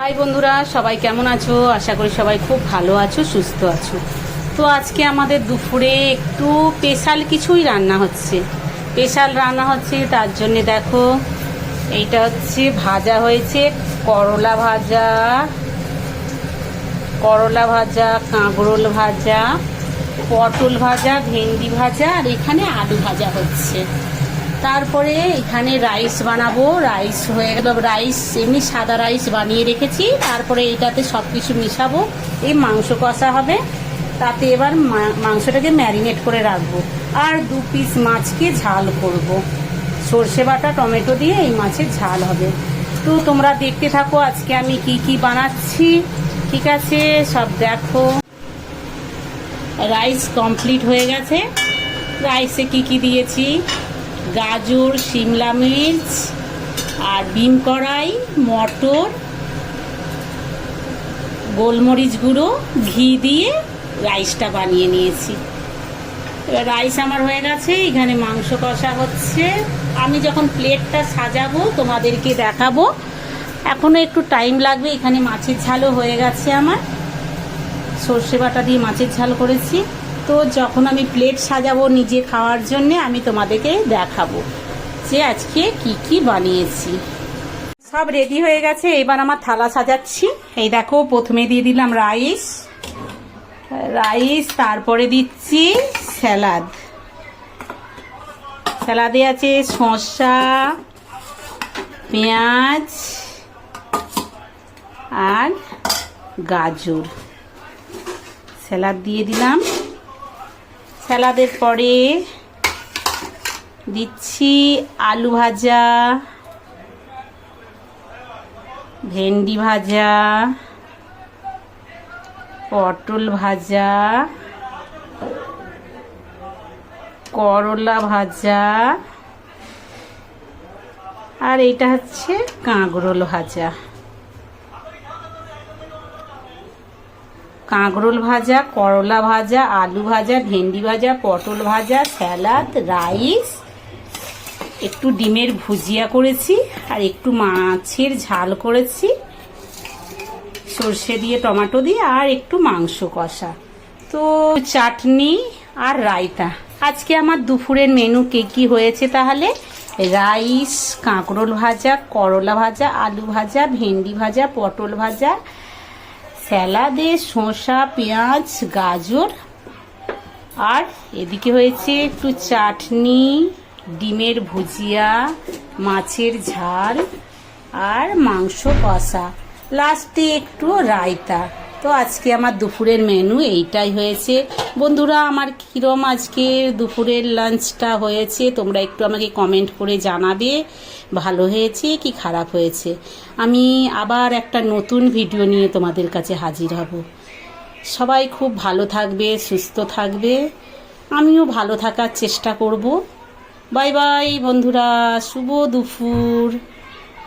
High বন্ধুরা, সবাই কেমন আছো? আশা করি সবাই খুব ভালো আছো, সুস্থ আছো। তো আজকে আমাদের দুপুরে একটু স্পেশাল কিছুই রান্না হচ্ছে। স্পেশাল রান্না হচ্ছে, তার জন্যে দেখো, এইটা হচ্ছে ভাজা হয়েছে, করলা ভাজা করলা ভাজা, কাঁকরোল ভাজা, পটল ভাজা, ভেন্ডি ভাজা, আর এখানে আলু ভাজা হচ্ছে। তারপরে এখানে রাইস বানাবো। রাইস হয়ে গেল। রাইস, এমনি সাদা রাইস বানিয়ে রেখেছি। তারপরে এইটাতে সব কিছু মিশাবো। এই মাংস কষা হবে। তাতে এবার মাংসটাকে ম্যারিনেট করে রাখব। আর দু পিস মাছকে ঝাল করব। সর্ষে বাটা, টমেটো দিয়ে এই মাছের ঝাল হবে। তো তোমরা দেখতে থাকো আজকে আমি কি কি বানাচ্ছি। ঠিক আছে, সব দেখো। রাইস কমপ্লিট হয়ে গেছে। রাইসে কি কি দিয়েছি? গাজর শিমলা মির্চ আর বিম কড়াই, মটর, গোলমরিচ গুঁড়ো, ঘি দিয়ে রাইসটা বানিয়ে নিয়েছি। এবার রাইস আমার হয়ে গেছে, এখানে মাংস কষা হচ্ছে। আমি যখন প্লেটটা সাজাবো, তোমাদেরকে দেখাবো। এখনও একটু টাইম লাগবে, এখানে মাছের ঝালও হয়ে গেছে আমার। সর্ষে বাটা দিয়ে মাছের ঝাল করেছি। তো যখন আমি প্লেট সাজাবো নিজে খাওয়ার জন্য, আমি তোমাদেরকে দেখাবো যে আজকে কি কি বানিয়েছি। সব রেডি হয়ে গেছে, এবার আমার থালা সাজাচ্ছি। এই দেখো, প্রথমে দিয়ে দিলাম রাইস। রাইস, তারপরে দিচ্ছি স্যালাদ। স্যালাদে আছে শসা, পেঁয়াজ আর গাজর। স্যালাদ দিয়ে দিলাম। স্যালাদের পরে দিচ্ছি আলু ভাজা, ভেন্ডি ভাজা, পটল ভাজা, করলা ভাজা, আর এটা হচ্ছে কাঁকরোল ভাজা। কাঁকরোল ভাজা, করলা ভাজা, আলু ভাজা, ভেন্ডি ভাজা, পটল ভাজা, স্যালাদ, রাইস। একটু ডিমের ভুজিয়া করেছি আর একটু মাছের ঝাল করেছি। সর্ষে দিয়ে টমেটো দিয়ে আর একটু মাংস কষা। তো চাটনি আর রায়তা। আজকে আমার দুপুরের মেনু কে কি হয়েছে তাহলে? রাইস, কাঁকরোল ভাজা, করলা ভাজা, আলু ভাজা, ভেন্ডি ভাজা, পটল ভাজা স্যালাদে শসা, পেঁয়াজ, গাজর। আর এদিকে হয়েছে একটু চাটনি, ডিমের ভুজিয়া, মাছের ঝাল আর মাংস কষা। লাস্টে একটু রায়তা। তো আজকে আমার দুপুরের মেনু এইটাই হয়েছে। বন্ধুরা, আমার কীরম আজকে দুপুরের লাঞ্চটা হয়েছে। তোমরা একটু আমাকে কমেন্ট করে জানাবে, ভালো হয়েছে কি খারাপ হয়েছে? আমি আবার একটা নতুন ভিডিও নিয়ে তোমাদের কাছে হাজির হব। সবাই খুব ভালো থাকবে, সুস্থ থাকবে। আমিও ভালো থাকার চেষ্টা করব। বাই বাই বন্ধুরা। শুভ দুপুর।